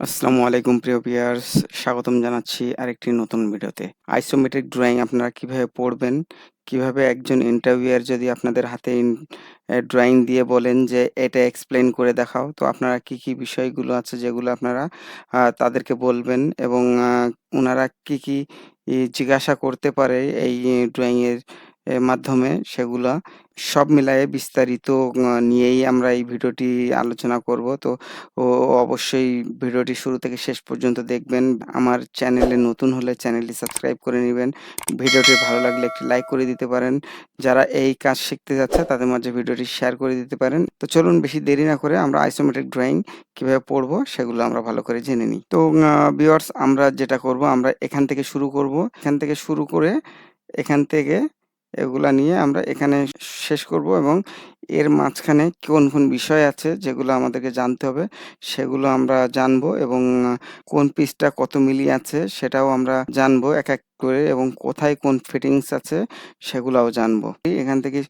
আসসালামু আলাইকুম প্রিয় ভিউয়ার্স। স্বাগতম জানাচ্ছি আরেকটি নতুন ভিডিওতে। আইসোমেট্রিক ড্রয়িং আপনারা কীভাবে পড়বেন? কীভাবে একজন ইন্টারভিউয়ার যদি আপনাদের হাতে ড্রয়িং দিয়ে বলেন যে এটা এক্সপ্লেন করে দেখাও তো আপনারা কি কি বিষয়গুলো আছে যেগুলো আপনারা তাদেরকে বলবেন এবং ওনারা কি কি জিজ্ঞাসা করতে পারে এই ড্রয়িং এর এ, মাধ্যমে সেগুলা সব মিলায়ে বিস্তারিত নিয়েই আমরা এই ভিডিওটি আলোচনা করব। তো, ও, অবশ্যই ভিডিওটি শুরু থেকে শেষ পর্যন্ত দেখবেন। আমার চ্যানেলে নতুন হলে চ্যানেলটি সাবস্ক্রাইব করে নেবেন। ভিডিওটি ভালো লাগলে একটি লাইক করে দিতে পারেন। যারা এই কাজ শিখতে যাচ্ছে, তাদের মাঝে ভিডিওটি শেয়ার করে দিতে পারেন। তো চলুন বেশি দেরি না করে আমরা আইসোমেট্রিক ড্রয়িং কীভাবে পড়ব, সেগুলো আমরা ভালো করে জেনে নিই। তো ভিউয়ার্স আমরা যেটা করব, আমরা এখান থেকে শুরু করব। এখান থেকে শুরু করে এখান থেকে এগুলা নিয়ে আমরা এখানে শেষ করব এবং এর মাঝখানে কোন কোন বিষয় আছে যেগুলো আমাদেরকে জানতে হবে সেগুলো আমরা জানব এবং কোন পিসটা কত মিলি আছে সেটাও আমরা জানব এক এক করে এবং কোথায় কোন ফিটিংস আছে সেগুলোও জানব। এখান থেকে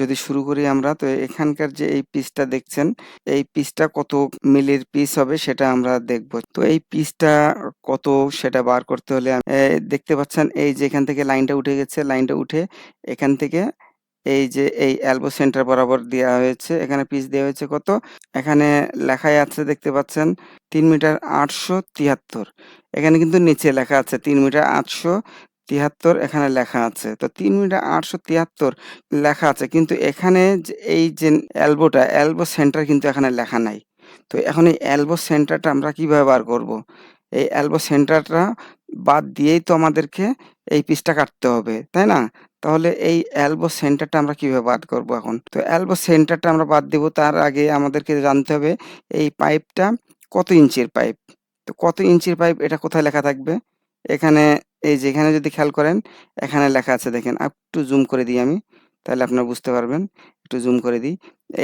যদি শুরু করি আমরা, তো এখানকার যে এই পিসটা দেখছেন, এই পিসটা কত মিলির পিস হবে সেটা আমরা দেখব। তো এই পিসটা কত সেটা বার করতে হলে দেখতে পাচ্ছেন, এই যে এখান থেকে লাইনটা উঠে গেছে, লাইনটা উঠে এখান থেকে এই যে এই অ্যালবো সেন্টার বরাবর দেওয়া হয়েছে, এখানে পিস দেওয়া হয়েছে কত? এখানে লেখাই আছে দেখতে পাচ্ছেন, তিন মিটার আটশো তিয়াত্তর। এখানে কিন্তু নিচে লেখা আছে তিন মিটার আটশো তিয়াত্তর এখানে লেখা আছে। তো তিন মিটার আটশো তিয়াত্তর লেখা আছে। কিন্তু এখানে এই যে অ্যালবোটা অ্যালবো সেন্টার কিন্তু এখানে লেখা নাই। তো এখন এই অ্যালবো সেন্টারটা আমরা কীভাবে বার করব? এই অ্যালবো সেন্টারটা বাদ দিয়েই তো আমাদেরকে এই পিসটা কাটতে হবে, তাই না? তাহলে এই অ্যালবো সেন্টারটা আমরা কীভাবে বাদ করব এখন? তো অ্যালবো সেন্টারটা আমরা বাদ দেব, তার আগে আমাদেরকে জানতে হবে এই পাইপটা কত ইঞ্চির পাইপ? তো কত ইঞ্চির পাইপ, এটা কোথায় লেখা থাকবে? এখানে এই যে এখানে যদি খেয়াল করেন, এখানে লেখা আছে দেখেন, একটু জুম করে দিই আমি, তাহলে আপনারা বুঝতে পারবেন। একটু জুম করে দিই।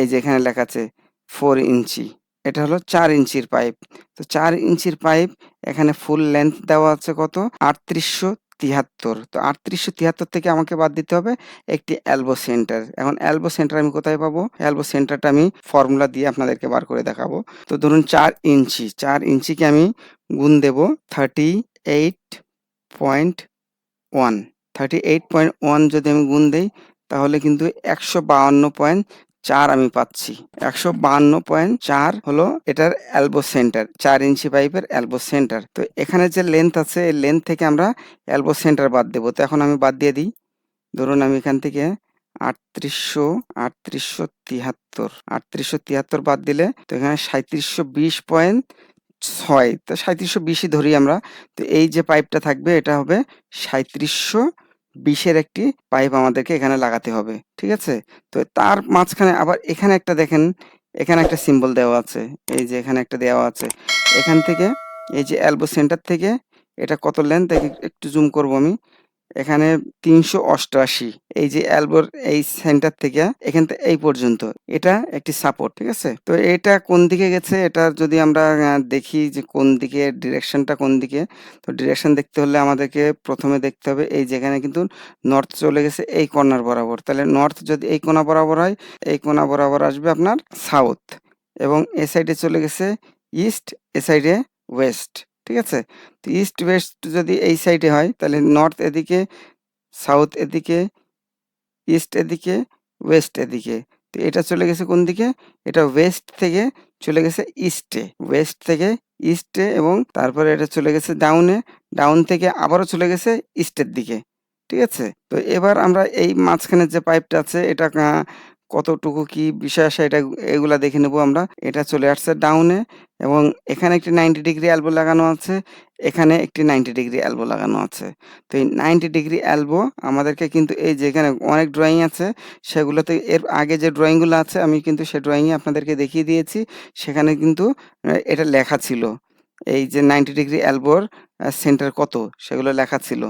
এই যে এখানে লেখা আছে ফোর ইঞ্চি। এটা হলো চার ইঞ্চির পাইপ তো চার ইঞ্চির পাইপ এখানে ফুল লেন্থ দেওয়া আছে কত? আটত্রিশশো তিয়াত্তর তো আটত্রিশশো তিয়াত্তর থেকে আমাকে বাদ দিতে হবে একটি অ্যালবো সেন্টার এখন অ্যালবো সেন্টার আমি কোথায় পাবো? অ্যালবো সেন্টারটা আমি ফর্মুলা দিয়ে আপনাদেরকে বার করে দেখাবো। তো ধরুন চার ইঞ্চি। চার ইঞ্চিকে আমি গুণ দেব thirty eight point one thirty eight point one যদি আমি গুণ দেই, তাহলে কিন্তু একশো বাউান্ন পয়েন্ট চার আমি পাচ্ছি। একশো বাহান্ন পয়েন্ট চার হলো এটার এলবো সেন্টার চার ইঞ্চি পাইপের এলবো সেন্টার তো এখানে যে লেন্থ আছে, এই লেন্থ থেকে আমরা এলবো সেন্টার বাদ দেবো। তো এখন আমি বাদ দিয়ে দিই। ধরুন আমি এখান থেকে আটত্রিশশো আটত্রিশশো তিয়াত্তর আটত্রিশশো তিয়াত্তর বাদ দিলে তো এখানে সাঁত্রিশশো বিশ পয়েন্ট ছয়। তো সাঁত্রিশশো বিশই ধরি আমরা। তো এই যে পাইপটা থাকবে, এটা হবে সাঁত্রিশশো বিশের একটি পাইপ আমাদেরকে এখানে লাগাতে হবে। ঠিক আছে? তো তার মাঝখানে আবার এখানে একটা দেখেন, এখানে একটা সিম্বল দেওয়া আছে। এই যে এখানে একটা দেওয়া আছে। এখান থেকে এই যে অ্যালবো সেন্টার থেকে এটা কত লেন্থ একটু জুম করব আমি। এখানে তিনশো অষ্টআশি এই যে অ্যালবোর এই সেন্টার থেকে এখান থেকে এই পর্যন্ত। এটা একটি সাপোর্ট ঠিক আছে? তো এটা কোন দিকে গেছে? এটা যদি আমরা দেখি যে কোন দিকে ডিরেকশনটা কোন দিকে, তো ডিরেকশন দেখতে হলে আমাদেরকে প্রথমে দেখতে হবে এই যেখানে কিন্তু নর্থ চলে গেছে, এই কর্নার বরাবর। তাহলে নর্থ যদি এই কোণা বরাবর হয়, এই কোণা বরাবর আসবে আপনার সাউথ এবং এ সাইডে চলে গেছে ইস্ট এ সাইডে ওয়েস্ট ঠিক আছে? তো ইস্ট ওয়েস্ট যদি এই সাইডে হয়, তাহলে নর্থ এদিকে সাউথ এদিকে ইস্ট এদিকে ওয়েস্ট এদিকে। তো এটা চলে গেছে কোন দিকে? এটা ওয়েস্ট থেকে চলে গেছে ইস্টে ওয়েস্ট থেকে ইস্টে এবং তারপরে এটা চলে গেছে ডাউনে ডাউন থেকে আবারও চলে গেছে ইস্টের দিকে। ঠিক আছে? তো এবার আমরা এই মাঝখানের যে পাইপটা আছে, এটা কতটুকু কি বিষয় আসে এটা এগুলা দেখে নেব আমরা। এটা চলে আসছে ডাউনে এবং এখানে একটি নাইনটি ডিগ্রি অ্যালবো লাগানো আছে, এখানে একটি নাইনটি ডিগ্রি অ্যালবো লাগানো আছে। তো এই নাইনটি ডিগ্রি অ্যালবো আমাদেরকে কিন্তু এই যে এখানে অনেক ড্রয়িং আছে, সেগুলোতে এর আগে যে ড্রয়িংগুলো আছে, আমি কিন্তু সে ড্রয়িংয়ে আপনাদেরকে দেখিয়ে দিয়েছি। সেখানে কিন্তু এটা লেখা ছিল। এই যে নাইনটি ডিগ্রি অ্যালবোর সেন্টার কত, সেগুলো লেখা ছিল।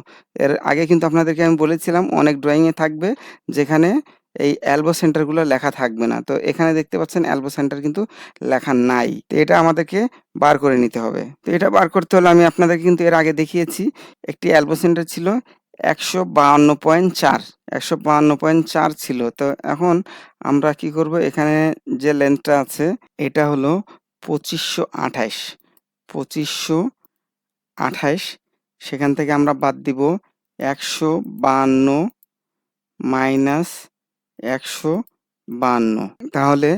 এর আগে কিন্তু আপনাদেরকে আমি বলেছিলাম, অনেক ড্রয়িংয়ে থাকবে, যেখানে এই এলবো সেন্টারগুলো লেখা থাকবে না। তো এখানে দেখতে পাচ্ছেন এলবো সেন্টার কিন্তু লেখা নাই। তো এটা আমাদেরকে বার করে নিতে হবে। তো এটা বার করতে হলে আমি আপনাদেরকে কিন্তু এর আগে দেখিয়েছি, একটি এলবো সেন্টার ছিল একশো বাহান্ন পয়েন্ট চার। একশো বাহান্ন পয়েন্ট চার ছিল। তো এখন আমরা কি করব? এখানে যে লেন্থটা আছে, এটা হলো পঁচিশশো আঠাইশ পঁচিশশো আঠাইশ সেখান থেকে আমরা বাদ দিব একশো বাহান্ন মাইনাস একশো বাহান্ন। তাহলে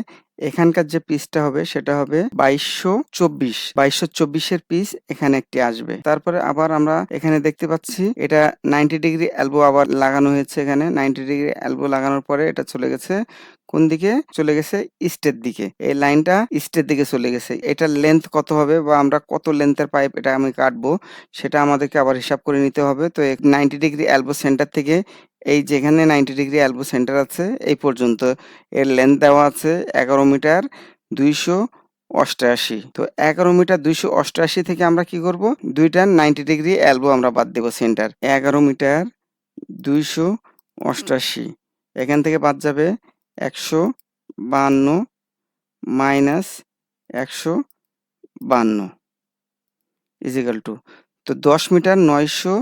এখানকার যে পিসটা হবে, সেটা হবে বাইশশো চব্বিশ। বাইশশো চব্বিশের পিস এখানে একটি আসবে। তারপরে আবার আমরা এখানে দেখতে পাচ্ছি, এটা নাইনটি ডিগ্রি অ্যালবো আবার লাগানো হয়েছে এখানে। নাইনটি ডিগ্রি অ্যালবো লাগানোর পরে এটা চলে গেছে কোন দিকে? চলে গেছে ইস্টের দিকে। এই লাইনটা ইস্টের দিকে চলে গেছে। এটার লেন্থ কত হবে বা আমরা কত লেন্থের পাইপ এটা আমি কাটবো, সেটা আমাদেরকে আবার হিসাব করে নিতে হবে। তো নাইনটি ডিগ্রি অ্যালবো সেন্টার থেকে এই যেখানে নাইনটি ডিগ্রি এলবো সেন্টার আছে, এই পর্যন্ত। এর লেন্থ দেওয়া আছে এগারো মিটার দুইশো অষ্টআশি। তো এগারো মিটার দুইশো অষ্টআশি থেকে আমরা কি করব? দুইটা নাইনটি ডিগ্রি এলবো আমরা বাদ দেবো সেন্টার এগারো মিটার দুইশো অষ্টআশি। এখান থেকে বাদ যাবে একশো বাহান্ন মাইনাস একশো বান্ন ইজিক্যাল টু তো দশ মিটার নয়শো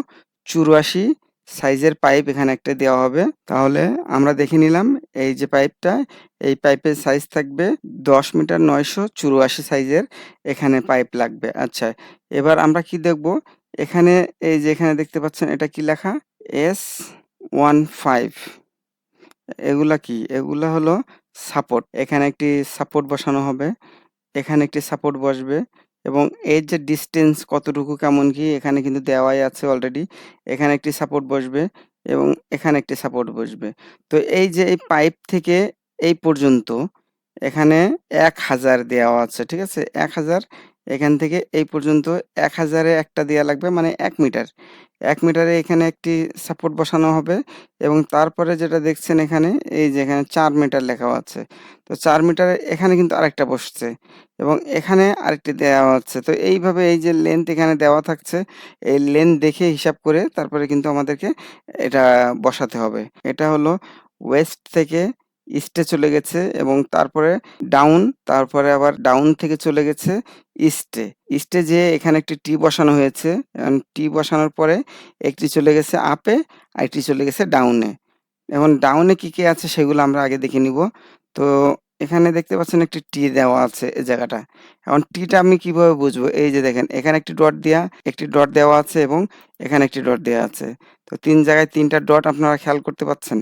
চুরাশি সাইজের পাইপ এখানে একটা দেওয়া হবে। তাহলে আমরা দেখে নিলাম এই যে পাইপটা, এই পাইপের সাইজ থাকবে দশ মিটার নয়শো চুরাশি সাইজের এখানে পাইপ লাগবে। আচ্ছা এবার আমরা কি দেখব? এখানে এই যে এখানে দেখতে পাচ্ছেন এটা কি লেখা? S one five. এগুলা কি? এগুলা হলো সাপোর্ট। এখানে একটি সাপোর্ট বসানো হবে। এখানে একটি সাপোর্ট বসবে। এবং এর যে ডিস্টেন্স কতটুকু, কেমন কি এখানে কিন্তু দেওয়াই আছে অলরেডি এখানে একটি সাপোর্ট বসবে এবং এখানে একটি সাপোর্ট বসবে। তো এই যে এই পাইপ থেকে এই পর্যন্ত এখানে এক হাজার দেওয়া আছে, ঠিক আছে? এক হাজার এখান থেকে এই পর্যন্ত এক হাজারে একটা দেওয়া লাগবে মানে এক মিটার। এক মিটারে এখানে একটি সাপোর্ট বসানো হবে এবং তারপরে যেটা দেখছেন এখানে, এই যে এখানে চার মিটার লেখা আছে। তো চার মিটারে এখানে কিন্তু আরেকটা বসছে এবং এখানে আরেকটি দেওয়া হচ্ছে তো এইভাবে এই যে লেন্থ এখানে দেওয়া থাকছে, এই লেন্থ দেখে হিসাব করে তারপরে কিন্তু আমাদেরকে এটা বসাতে হবে। এটা হলো ওয়েস্ট থেকে ইস্টে চলে গেছে এবং তারপরে ডাউন তারপরে আবার ডাউন থেকে চলে গেছে ইস্টে ইস্টে যে এখানে একটি টি বসানো হয়েছে টি বসানোর পরে একটি চলে গেছে আপে আর একটি চলে গেছে ডাউনে এখন ডাউনে কি কি আছে সেগুলো আমরা আগে দেখে নিব। তো এখানে দেখতে পাচ্ছেন একটি টি দেওয়া আছে এই জায়গাটা। এখন টিটা আমি কীভাবে বুঝব? এই যে দেখেন, এখানে একটি ডট দেওয়া একটি ডট দেওয়া আছে এবং এখানে একটি ডট দেওয়া আছে। তো তিন জায়গায় তিনটা ডট আপনারা খেয়াল করতে পাচ্ছেন।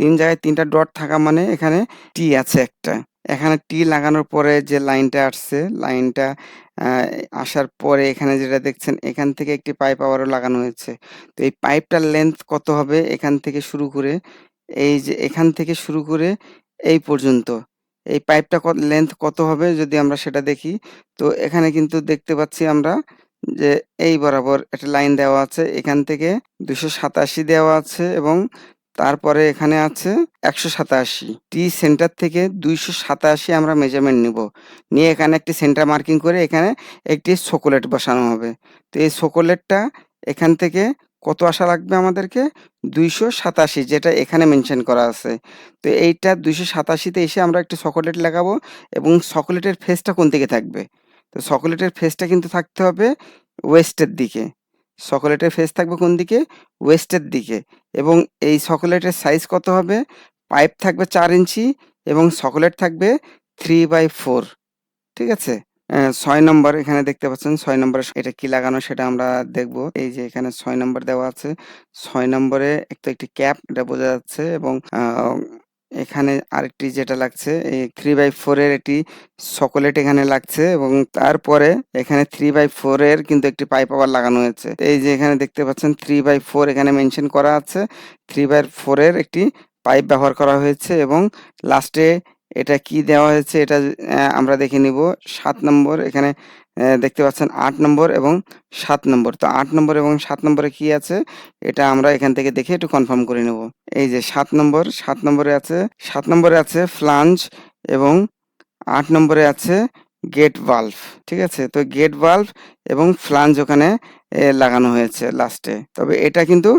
তিন জায়গায় তিনটা ডট থাকা মানে এখানে টি আছে একটা। এখানে টি লাগানোর পরে যে লাইনটা আসছে, লাইনটা আসার পরে এখানে যেটা দেখছেন, এখান থেকে একটি পাইপ আবারও লাগানো হয়েছে। তো এই পাইপটার লেন্থ কত হবে এখান থেকে শুরু করে, এই যে এখান থেকে শুরু করে এই পর্যন্ত। এই পাইপটা লেন্থ কত হবে যদি আমরা সেটা দেখি, তো এখানে কিন্তু দেখতে পাচ্ছি আমরা যে এই বরাবর একটা লাইন দেওয়া আছে, এখান থেকে দুশো সাতাশি দেওয়া আছে এবং তারপরে এখানে আছে একশো সাতাশি। টি সেন্টার থেকে দুইশো সাতাশি আমরা মেজারমেন্ট নিব। নিয়ে এখানে একটি সেন্টার মার্কিং করে এখানে একটি সকলেট বসানো হবে। তো এই সকলেটটা এখান থেকে কত আসা লাগবে আমাদেরকে? দুইশো সাতাশি, যেটা এখানে মেনশন করা আছে। তো এইটা দুইশো সাতাশিতে এসে আমরা একটু সকলেট লাগাবো এবং সকলেটের ফেসটা কোন দিকে থাকবে? তো সকলেটের ফেসটা কিন্তু থাকতে হবে ওয়েস্টের দিকে। সকলেটের ফেস থাকবে কোন দিকে? ওয়েস্টের দিকে। এবং এই সকলেটের সাইজ কত হবে? পাইপ থাকবে চার ইঞ্চি এবং সকলেট থাকবে থ্রি বাই ফোর ঠিক আছে? ছয় নম্বর এখানে দেখতে পাচ্ছেন, ছয় নম্বরে এটা কি লাগানো সেটা আমরা দেখব। এই যে এখানে ছয় নম্বর দেওয়া আছে। ছয় নম্বরে একটা, একটি ক্যাপ এটা বোঝা যাচ্ছে এবং এখানে আরেকটি যেটা লাগছে, এই থ্রি বাই ফোর এর একটি সকলেট এখানে লাগছে এবং তারপরে এখানে থ্রি বাই ফোর এর কিন্তু একটি পাইপ আবার লাগানো হয়েছে। এই যে এখানে দেখতে পাচ্ছেন থ্রি বাই ফোর এখানে মেনশন করা আছে। থ্রি বাই ফোর এর একটি পাইপ ব্যবহার করা হয়েছে এবং লাস্টে এটা কি দেওয়া হয়েছে এটা আমরা দেখে নিব। সাত নম্বর এখানে দেখতে পাচ্ছেন আট নম্বর এবং সাত নম্বর। তো আট নম্বর এবং সাত নম্বরে কি আছে? এটা আমরা এখান থেকে দেখে একটু কনফার্ম করে নেব। এই যে সাত নম্বর, সাত নম্বরে আছে, সাত নম্বরে আছে ফ্লাঞ্জ এবং আট নম্বরে আছে গেট ভাল্ভ ঠিক আছে? তো গেট ভাল্ভ এবং ফ্লাঞ্জ ওখানে লাগানো হয়েছে লাস্টে তবে এটা কিন্তু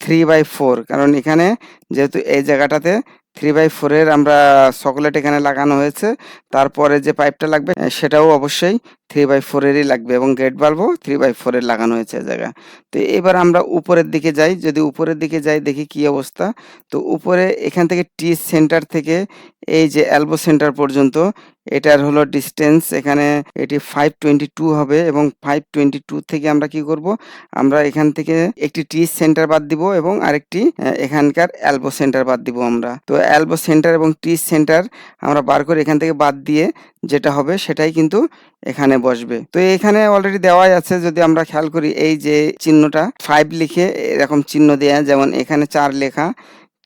থ্রি বাই ফোর কারণ এখানে যেহেতু এই জায়গাটাতে থ্রি বাই ফোরের আমরা চকলেট এখানে লাগানো হয়েছে। তারপরে যে পাইপটা লাগবে সেটাও অবশ্যই থ্রি বাই ফোরেরই লাগবে এবং গেট বাল্বও থ্রি বাই ফোরের লাগানো হয়েছে জায়গা তো এবার আমরা উপরের দিকে যাই। যদি উপরের দিকে যাই, দেখি কি অবস্থা। তো উপরে এখান থেকে টি সেন্টার থেকে এই যে অ্যালবো সেন্টার পর্যন্ত এটার হলো ডিস্টেন্স এখানে এটি 522 হবে এবং 522 থেকে আমরা কি করব? আমরা এখান থেকে একটি টি সেন্টার বাদ দিব এবং আরেকটি এখানকার এলবো সেন্টার বাদ দিব আমরা। তো এলবো সেন্টার এবং টি সেন্টার আমরা বার করে এখান থেকে বাদ দিয়ে যেটা হবে সেটাই কিন্তু এখানে বসবে। তো এখানে অলরেডি দেওয়াই আছে, যদি আমরা খেয়াল করি এই যে চিহ্নটা ফাইভ লিখে এরকম চিহ্ন দেয়া, যেমন এখানে চার লেখা,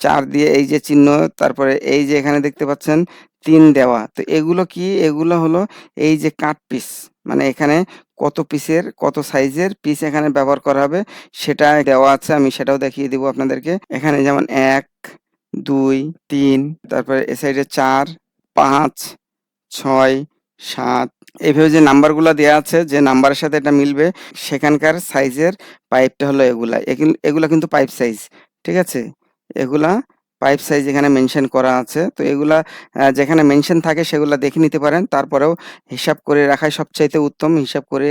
চার দিয়ে এই যে চিহ্ন, তারপরে এই যে এখানে দেখতে পাচ্ছেন তিন দেওয়া। তো এগুলো কি? এগুলো হলো এই যে কাট পিস। মানে এখানে কত পিসের, কত সাইজের পিস এখানে ব্যবহার করা হবে সেটা দেওয়া আছে, আমি সেটাও দেখিয়ে দিব আপনাদেরকে। এখানে যেমন এক, দুই, তিন, তারপরে এ সাইডে চার, পাঁচ, ছয়, সাত। এইভাবে যে নাম্বারগুলো দেওয়া আছে, যে নাম্বারের সাথে এটা মিলবে, সেখানকার সাইজের পাইপটা হলো এগুল- এগুলা কিন্তু পাইপ সাইজ, ঠিক আছে? এগুলা পাইপ সাইজ এখানে মেনশন করা আছে। তো এগুলা যেখানে মেনশন থাকে সেগুলো দেখে নিতে পারেন। তারপরেও হিসাব করে রাখাই সবচাইতে উত্তম। হিসাব করে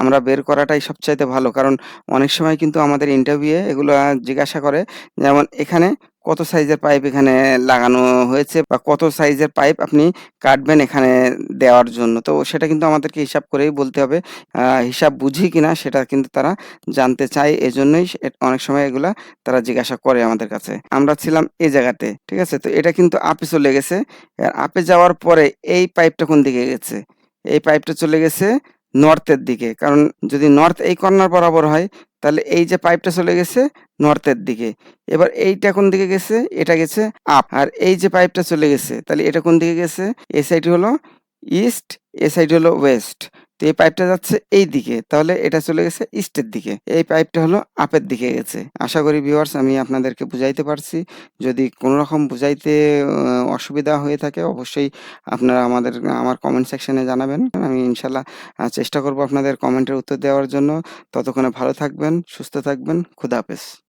আমরা বের করাটাই সবচাইতে ভালো। কারণ অনেক সময় কিন্তু আমাদের ইন্টারভিউয়ে এগুলো জিজ্ঞাসা করে। যেমন এখানে কত সাইজের পাইপ এখানে লাগানো হয়েছে বা কত সাইজের পাইপ আপনি কাটবেন এখানে দেওয়ার জন্য? তো সেটা কিন্তু আমাদেরকে হিসাব করেই বলতে হবে। হিসাব বুঝি কিনা সেটা কিন্তু তারা জানতে চায়। এজন্যই অনেক সময় এগুলা তারা জিজ্ঞাসা করে আমাদের কাছে। আমরা ছিলাম এই জায়গাতে, ঠিক আছে? তো এটা কিন্তু আপে চলে গেছে। আপে যাওয়ার পরে এই পাইপটা কোন দিকে গেছে? এই পাইপটা চলে গেছে নর্থের দিকে। কারণ যদি নর্থ এই কর্নার বরাবর হয় তাহলে এই যে পাইপটা চলে গেছে নর্থের দিকে। এবার এইটা কোন দিকে গেছে? এটা গেছে আপ আর এই যে পাইপটা চলে গেছে, তাহলে এটা কোন দিকে গেছে? এই সাইড হলো ইস্ট, এ সাইড হলো ওয়েস্ট। তো এই পাইপটা যাচ্ছে এই দিকে। তাহলে এটা চলে গেছে ইস্টের দিকে। এই পাইপটা হলো আপের দিকে গেছে। আশা করি ভিউয়ার্স আমি আপনাদেরকে বুঝাইতে পারছি। যদি কোনো রকম বুঝাইতে অসুবিধা হয়ে থাকে, অবশ্যই আপনারা আমাদের, আমার কমেন্ট সেকশনে জানাবেন। আমি ইনশাল্লাহ চেষ্টা করব আপনাদের কমেন্টের উত্তর দেওয়ার জন্য। ততক্ষণে ভালো থাকবেন, সুস্থ থাকবেন। খুদা হাফেজ।